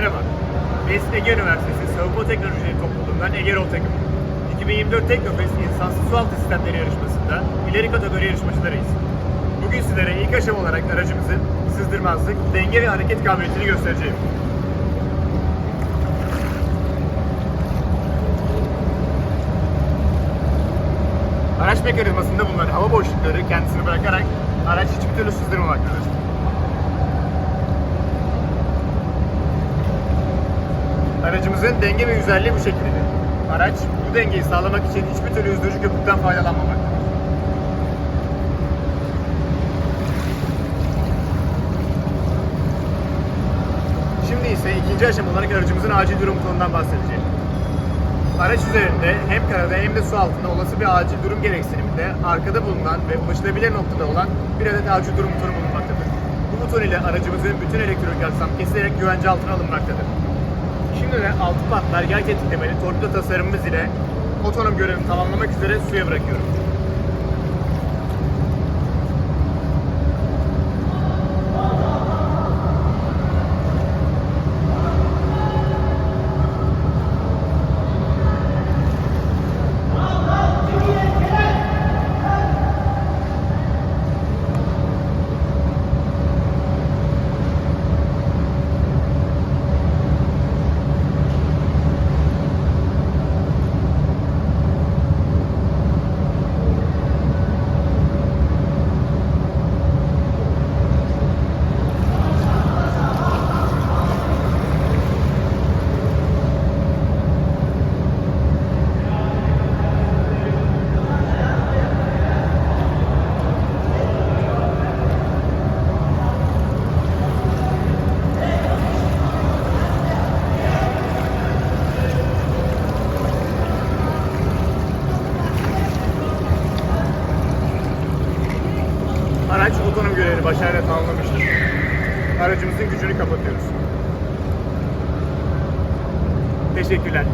Merhaba. Biz Ege Üniversitesi Savunma Teknolojileri Topluluğundan Ege Rol takımı. 2024 Teknofest İnsansız Sualtı Sistemleri yarışmasında ileri kategori yarışmacılarıyız. Bugün sizlere ilk aşama olarak aracımızın sızdırmazlık, denge ve hareket kabiliyetini göstereceğim. Araç mekanizmasında bulunan hava boşlukları kendisini bırakarak araç hiçbir türlü sızdırmamaktadır. Aracımızın denge ve güzelliği bu şekildedir. Araç bu dengeyi sağlamak için hiçbir türlü üzdürücü köpükten faydalanmamaktadır. Şimdi ise ikinci aşama olarak aracımızın acil durum butonundan bahsedeceğim. Araç üzerinde hem karada hem de su altında olası bir acil durum gereksiniminde arkada bulunan ve ulaşılabilir noktada olan bir adet acil durum butonu bulunmaktadır. Bu buton ile aracımızın bütün elektronik aksam kesilerek güvence altına alınmaktadır. Şimdi de altı patlar yay tetiklemeli torpido tasarımımız ile otonom görevini tamamlamak üzere suya bırakıyorum. Araç otonom görevini başarıyla tamamlamıştır. Aracımızın gücünü kapatıyoruz. Teşekkürler.